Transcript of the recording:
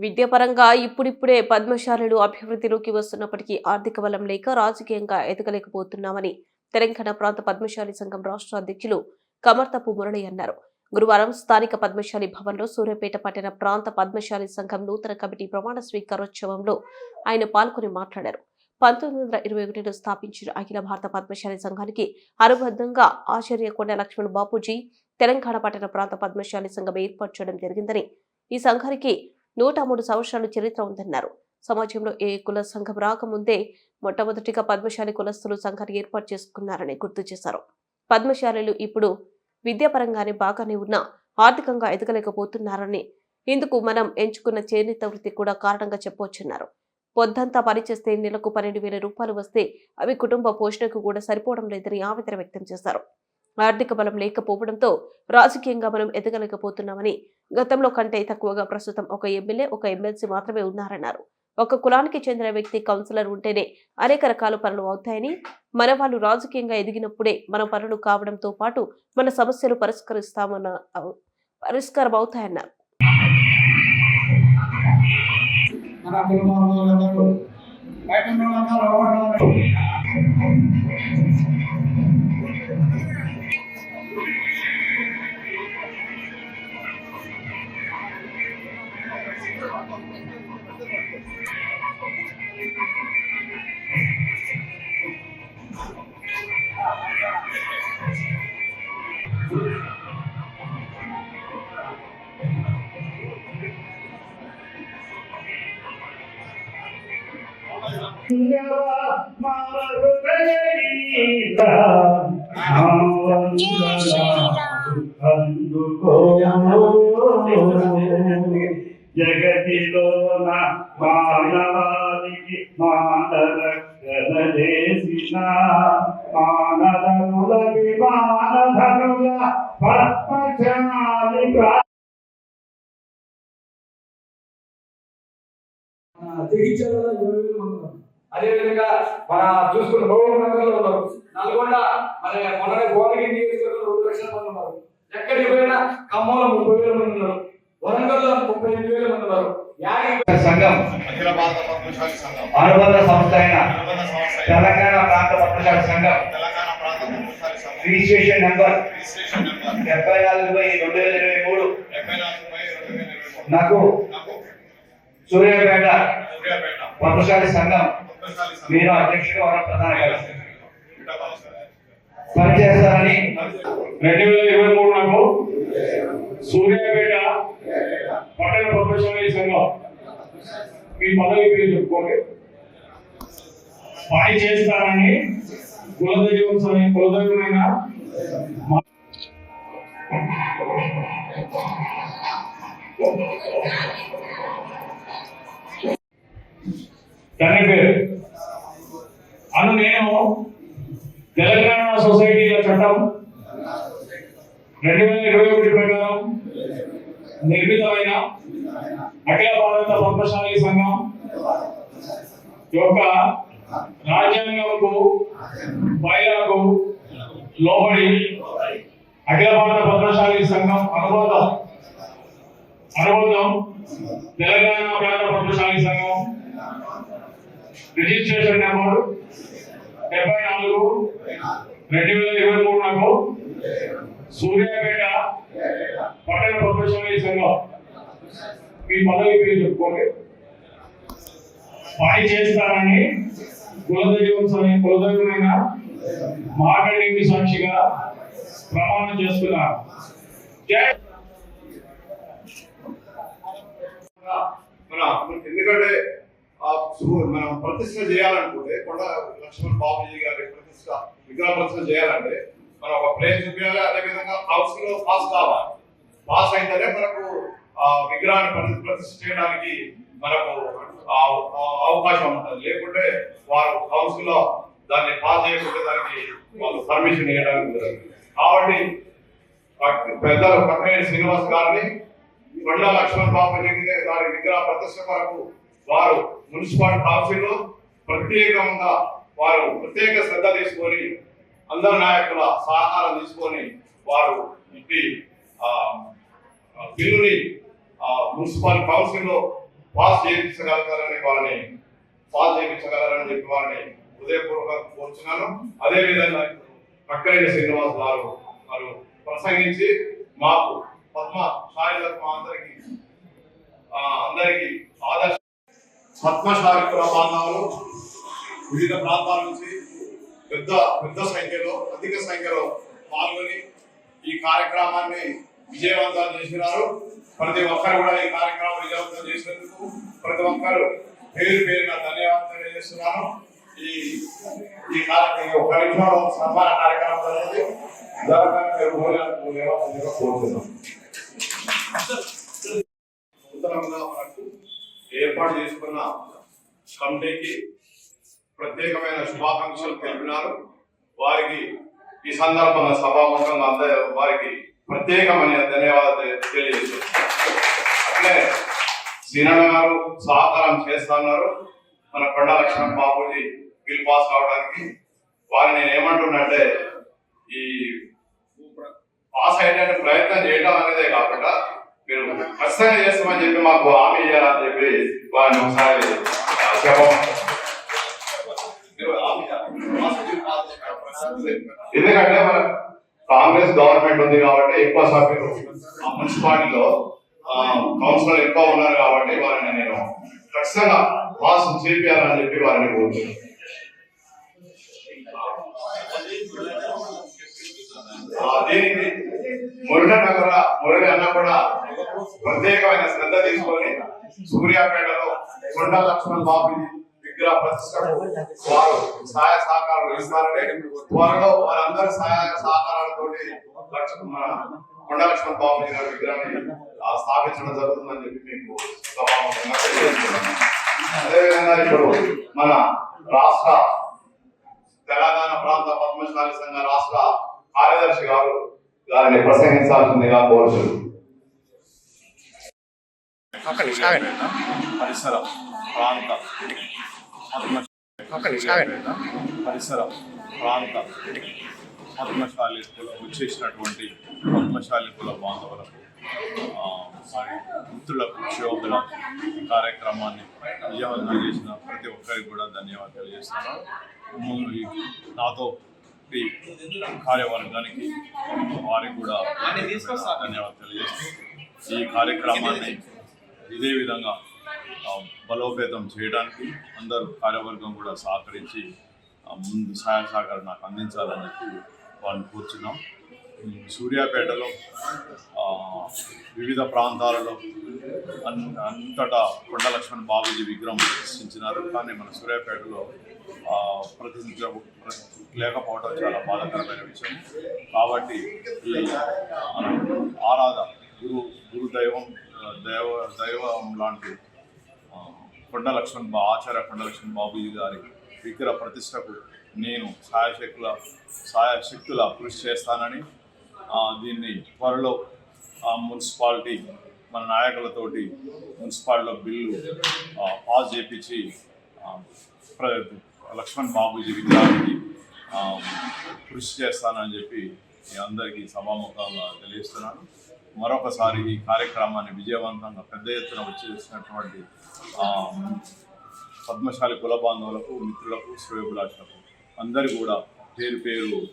విద్యాపరంగా ఇప్పుడిప్పుడే పద్మశాలలు అభివృద్ధిలోకి వస్తున్నప్పటికీ ఆర్థిక బలం లేక రాజకీయంగా ఎదగలేకపోతున్నామని తెలంగాణ ప్రాంత పద్మశాలి సంఘం రాష్ట్ర అధ్యక్షులు కమర్తపు మురళి అన్నారు. గురువారం స్థానిక పద్మశాలి భవన్లో సూర్యాపేట పట్టణ ప్రాంత పద్మశాలి సంఘం నూతన కమిటీ ప్రమాణ స్వీకారోత్సవంలో ఆయన పాల్గొని మాట్లాడారు. పంతొమ్మిది వందల ఇరవై ఒకటిలో స్థాపించిన అఖిల భారత పద్మశాలి సంఘానికి అనుబంధంగా ఆచార్య కొండ లక్ష్మణ్ బాపూజీ తెలంగాణ పట్టణ ప్రాంత పద్మశాలి సంఘం ఏర్పాటు చేయడం జరిగిందని ఈ సంఘానికి నూట మూడు సంవత్సరాల చరిత్ర ఉందన్నారు. సమాజంలో ఏ కుల సంఘం రాకముందే మొట్టమొదటిగా పద్మశాలి కులస్తులు సంఘాన్ని ఏర్పాటు చేసుకున్నారని గుర్తు చేశారు. పద్మశాలీలు ఇప్పుడు విద్యాపరంగానే బాగానే ఉన్నా ఆర్థికంగా ఎదగలేకపోతున్నారని ఇందుకు మనం ఎంచుకున్న చేనేత వృత్తి కూడా కారణంగా చెప్పవచ్చున్నారు. పొద్దంతా పనిచేస్తే నెలకు పన్నెండు వేల రూపాయలు వస్తే అవి కుటుంబ పోషణకు కూడా సరిపోవడం లేదని ఆవేదన వ్యక్తం చేశారు. ఆర్థిక బలం లేకపోవడంతో రాజకీయంగా మనం ఎదగలేకపోతున్నామని గతంలో కంటే తక్కువగా ప్రస్తుతం ఒక ఎమ్మెల్యే ఒక ఎమ్మెల్సీ మాత్రమే ఉన్నారన్నారు. ఒక కులానికి చెందిన వ్యక్తి కౌన్సిలర్ ఉంటేనే అనేక రకాల పనులు అవుతాయని మన వాళ్ళు రాజకీయంగా ఎదిగినప్పుడే మన పనులు కావడంతో పాటు మన సమస్యలు పరిష్కరిస్తామన్న పరిష్కారం అవుతాయన్నారు. బయట Yeah, my baby, ఉన్నారు. జగతిలో మానవానికి మానరక్షణ చేసిన మానధనులకి మానధనుల పద్మశాలి మన ఉన్నారు. అదేవిధంగా మన చూసుకున్న భౌగోళిక నగరంలో ఉన్నారు. నల్గొండ మన మొన్న భువనగిరి నియోజకవర్గంలో రెండు లక్షల మంది ఉన్నారు. ఎక్కడికి పోయినా ఖమ్మంలో ముప్పై వేల మంది ఉన్నారు. వరంగల్లో ముప్పై ఎనిమిది వేల మంది ఉన్నారు. సంఘం అనుబంధ సంస్థ అయిన తెలంగాణ ప్రాంత పద్మశాలి సంఘం. రిజిస్ట్రేషన్ నంబర్ డెబ్బై నాలుగు బై రెండు వేల ఇరవై మూడు. నాకు సూర్యాపేట. పద్మశాలి సంఘం. మీరు అధ్యక్షుడు వరం ప్రధాన కార్యదర్శి. పనిచేస్తారని రెండు వేల ఇరవై మూడు నాకు సూర్యాపేట పట్టణ ప్రొఫెషనల్ సంఘం. మీ పదవి పేరు చెప్పుకోండి. పని చేస్తానని కులదైవం కులదైవమైన మా- తండ్రి పేరు. అను తెలంగాణ సొసైటీల చట్టం రెండు వేల ఇరవై ఒకటి ప్రకారం నిర్మితమైన అఖిల భారత పద్మశాలి సంఘం యొక్క రాజ్యాంగంకు మహిళలకు లోబడి అఖిల భారత పద్మశాలి సంఘం అనుబంధం అనుబంధం తెలంగాణ ప్రాంత పద్మశాలి సంఘం. రిజిస్ట్రేషన్ నెంబర్ డెబ్బై నాలుగు రెండు వేల ఇరవై మూడు నాకు సూర్యాపేట పట్టణ పద్మశాలి సంఘం. మీ పదవి పేరు చెప్పుకోండి. పని చేస్తానని కులదైవం కులదైవమైన మాగండి సాక్షిగా ప్రమాణం చేస్తున్నారు. మన ఎందుకంటే మనం ప్రతిష్ట చేయాలనుకుంటే కొండ లక్ష్మణ్ బాబుజీ గారి ప్రతిష్ట విగ్రహ ప్రతిష్ట చేయాలంటే మనం ఒక ప్లేస్ చూపించాలి అదేవిధంగా హౌస్లో పాస్ కావాలి. పాస్ అయితేనే మనకు ఆ విగ్రహాన్ని ప్రతిష్ట చేయడానికి మనకు ఆ- అవకాశం ఉంటుంది. లేకుంటే వారు హౌస్లో దాన్ని పాస్ చేయకుంటే దానికి వాళ్ళు పర్మిషన్ ఇవ్వడానికి కాబట్టి పెద్దలు పక్కనే శ్రీనివాస్ గారిని కొండ లక్ష్మణ్ బాబు గారి విగ్రహ ప్రతిష్ట వరకు వారు మున్సిపల్ కౌన్సిల్ ప్రత్యేకంగా వారు ప్రత్యేక శ్రద్ధ తీసుకొని అందరు నాయకుల సహకారం తీసుకొని వారు ఇది బిల్లుని మున్సిపల్ కౌన్సిల్ పాస్ చేయించగలుగుతారని వారిని పాస్ చేయించగలరని చెప్పి వారిని హృదయపూర్వకంగా కోరుచున్నాను. అదేవిధంగా పక్కరెడ్డి శ్రీనివాస్ గారు వారు ప్రసంగించి మాకు పద్మ సాయి మా అందరికి అందరికీ ఆదర్శ పద్మశాలి కుల వివిధ ప్రాంతాల నుంచి పెద్ద పెద్ద సంఖ్యలో అధిక సంఖ్యలో పాల్గొని ఈ కార్యక్రమాన్ని విజయవంతం చేసినారు. ప్రతి ఒక్కరు కూడా ఈ కార్యక్రమం విజయవంతం చేసినందుకు ప్రతి ఒక్కరు పేరు పేరున ధన్యవాదాలు తెలియజేస్తున్నాను. ఈ ఈ కార్యక్రమం ఒక నిమిషంలో సన్మాన కార్యక్రమం అనేది జరగాలని కోరుతున్నాం. మనకు ఏర్పాటు చేసుకున్న కమిటీకి ప్రత్యేకమైన శుభాకాంక్షలు తెలిపినారు. వారికి ఈ సందర్భంగా సభాముఖంగా అందరి వారికి ప్రత్యేకమైన ధన్యవాదాలు తెలియజేశారు అట్లే శ్రీనన్న గారు సహకారం చేస్తున్నారు. మన కొండ లక్ష్మణ్ బాబుజీ బిల్ పాస్ కావడానికి. వారిని నేను ఏమంటున్నంటే ఈ పాస్ అయ్యేటట్టు ప్రయత్నం చేయడం అనేదే కాకుండా మీరు ఖచ్చితంగా చేస్తామని చెప్పి మాకు హామీ ఇవ్వాలని చెప్పి వారిని ఒకసారి ఎందుకంటే మన కాంగ్రెస్ గవర్నమెంట్ ఉంది కాబట్టి ఎక్కువ సభ్యులు ఆ మున్సిపాలిటీలో కౌన్సిలర్ ఎక్కువ ఉన్నారు కాబట్టి వారిని నేను ఖచ్చితంగా పాస్ చేపియాలని చెప్పి వారిని కోరుతున్నాను. దీనికి మురళి నగర మురళి అన్న కూడా ప్రత్యేకమైన శ్రద్ధ తీసుకొని సూర్యాపేటలో కొండ లక్ష్మణ్ బాబు విగ్రహ ప్రతిష్టకు వారు సహాయ సహకారాలు ఇస్తారని త్వరలో వారందరి సహాయ సహకారాలతో లక్ష్మణ మన కొండ లక్ష్మణ్ బాబు గారి విగ్రహాన్ని స్థాపించడం జరుగుతుందని చెప్పి మీకు అదేవిధంగా ఇప్పుడు మన రాష్ట్ర తెలంగాణ ప్రాంత పద్మశాలి సంఘ రాష్ట్ర కార్యదర్శి గారు దానిని ప్రసంగించాల్సిందిగా కోరుచున్నాను. పరిసర ప్రాంత. పరిసర ప్రాంత. పద్మశాలి కుల వచ్చేసినటువంటి పద్మశాలి కుల బాంధవులకు ఆ, మరి మిత్రులకు శివకుల కార్యక్రమాన్ని విజయవంతం చేసిన ప్రతి ఒక్కరికి కూడా ధన్యవాదాలు ఈ నాతో ఈ కార్యవర్గానికి వారికి కూడా ధన్యవాదాలు తెలియజేస్తూ ఈ కార్యక్రమాన్ని ఇదే విధంగా బలోపేతం చేయడానికి అందరూ కార్యవర్గం కూడా సహకరించి ముందు సహాయ సహకారం నాకు అందించాలని చెప్పి వారిని కూర్చున్నాం. సూర్యాపేటలో వివిధ ప్రాంతాలలో అన్ అంతటా కొండ లక్ష్మణ్ బాబుజీ విగ్రహం ప్రతిష్ఠించినారు. కానీ మన సూర్యాపేటలో ఆ, ప్రతిష్ఠించ లేకపోవడం చాలా బాధాకరమైన విషయం. కాబట్టి ఈ మన గురు గురు దైవం దైవ దైవం లాంటి కొండలక్ష్మణ్ కొండ లక్ష్మణ్ బా ఆచార్య కొండ లక్ష్మణ్ బాబుజీ గారి విగ్రహ ప్రతిష్టకు నేను సాయశక్తుల సాయశక్తుల కృషి చేస్తానని దీన్ని త్వరలో మున్సిపాలిటీ మన నాయకులతోటి మున్సిపాలిటీలో బిల్లు పాస్ చేపించి ప్ర- లక్ష్మణ్ బాబుజీ విగ్రహానికి కృషి చేస్తానని చెప్పి మీ అందరికీ సభాముఖంగా తెలియజేస్తున్నాను. మరొకసారి ఈ కార్యక్రమాన్ని విజయవంతంగా పెద్ద ఎత్తున వచ్చేసినటువంటి పద్మశాలి కుల బాంధవులకు మిత్రులకు శ్రేయభిలాషులకు అందరి కూడా పేరు పేరు